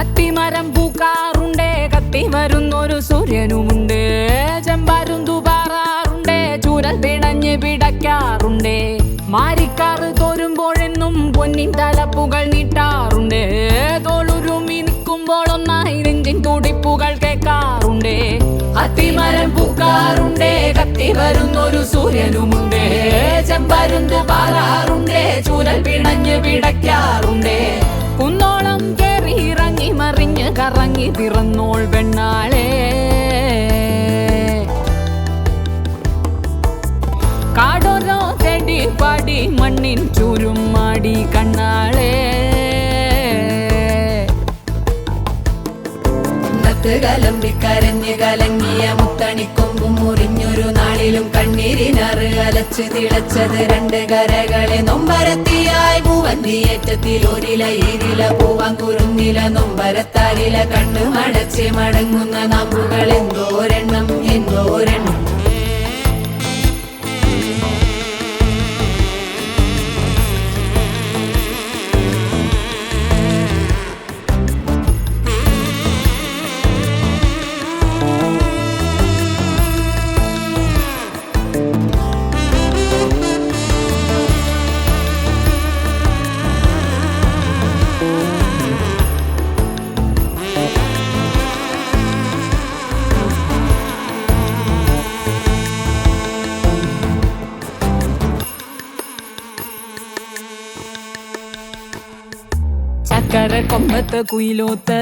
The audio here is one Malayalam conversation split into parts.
അത്തിമരം പൂക്കാറുണ്ട് കത്തി വരുന്നൊരു സൂര്യനുമുണ്ട്. ചെമ്പാരുന്തു പാറാറുണ്ടേ ചൂരൽ പിടഞ്ഞ് പിടയ്ക്കാറുണ്ട്. മാരിക്കാറ് പൊന്നിൻ തലപ്പുകൾ നീട്ടാറുണ്ട്. തോളുരുമി നിൽക്കുമ്പോൾ ഒന്നായി നെഞ്ചിൻ തുടിപ്പുകൾ കേൾക്കാറുണ്ട്. അത്തിമരം പൂക്കാറുണ്ട് കത്തി വരുന്നൊരു സൂര്യനുമുണ്ട്. ചെമ്പരുന്ത് പാറാറുണ്ട് ചൂരൽ പിണഞ്ഞ് പിടയ്ക്കാറുണ്ട്. കലമ്പി കരഞ്ഞ് കലങ്ങിയ മുത്തണിക്കൊമ്പും മുറിഞ്ഞൊരു നാളിലും കണ്ണീരിനറ് അലച്ച് തിളച്ചത് രണ്ട് കരകളെ നൊമ്പരത്തിയായി പൂവന്തിയേറ്റത്തിൽ ഒരില ഈരില പൂവാൻ കുറുന്നില നൊമ്പരത്താരില കണ്ണു മടച്ച് മടങ്ങുന്ന നാമ്പുകൾ എന്തോരെണ്ണം എന്തോരെണ്ണം ചക്കര കൊമ്പത്ത് കുയിലോത്ത്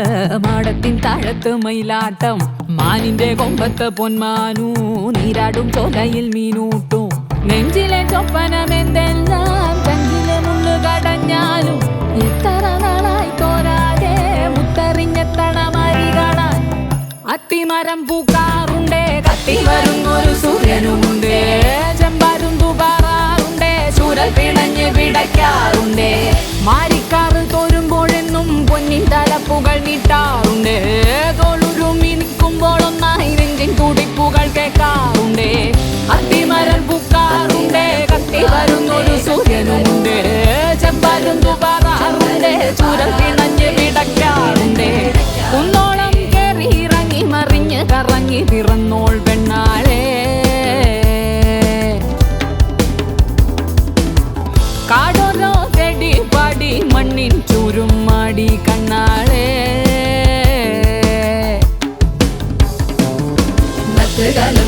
മാടത്തിൻ താഴത്ത് മയിലാട്ടം. മാനിന്റെ കൊമ്പത്ത് പൊന്മാനു നീരാടും ചോലയിൽ മീനൂട്ടും. നെഞ്ചിലെ ചൊപ്പനം എന്തെല്ലാം ചങ്കിലെ മുള്ളു കടഞ്ഞാലും എത്ര നാളായി തോരാതെ മുത്തെറിഞ്ഞെത്തണ മരി കാണാൻ. അത്തിമരം പൂക്കാറുണ്ടേ കത്തി ഒരു സൂര്യനുമുണ്ട്. ചെമ്പാരും തുകാറാറുണ്ട് ചൂരൽ പിണഞ്ഞ് പിടയ്ക്കാറുണ്ട്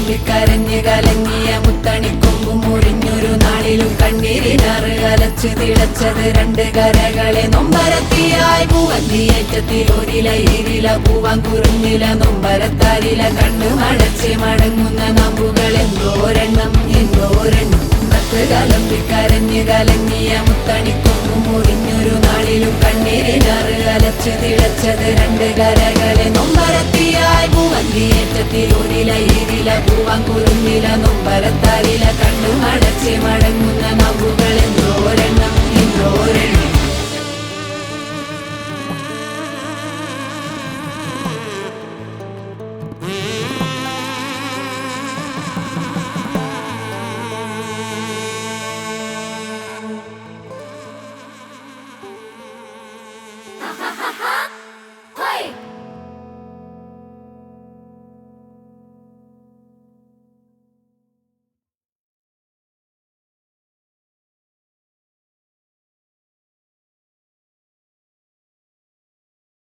നത്ത് കലങ്ങിയ കലങ്ങിയ മുത്തണിക്കൊമ്പും മുറിഞ്ഞൊരു നാളിലും കണ്ണീരിനറ് അലച്ച് തിളച്ചത് രണ്ട് കരകളെ നൊമ്പരത്തിയായി പൂവന്തിയേറ്റത്തിൽ ഒരില ഇരില പൂവാൻ കുറിഞ്ഞില നൊമ്പരത്താരില കണ്ണു മടച്ച് മടങ്ങുന്ന നമ്പുകൾ എന്തോരെണ്ണം എന്തോരെണ്ണം കത്ത് കലമ്പി കരഞ്ഞ് കലങ്ങിയ മുത്തണിക്കൊമ്പും മുറിഞ്ഞൊരു നാളിലും കണ്ണീരിനറ് അലച്ച് തിളച്ചത് രണ്ട് കരകളെ പൂവായി പൂവല്ലിയേറ്റത്തിൽ ഒരില ഇരുല പൂവാൻ കുരുന്നില നൊമ്പരത്താലില കണ്ണു അടച്ച് മടങ്ങുന്ന നവുകൾ എന്തോരെണ്ണം എന്തോരെണ്ണം.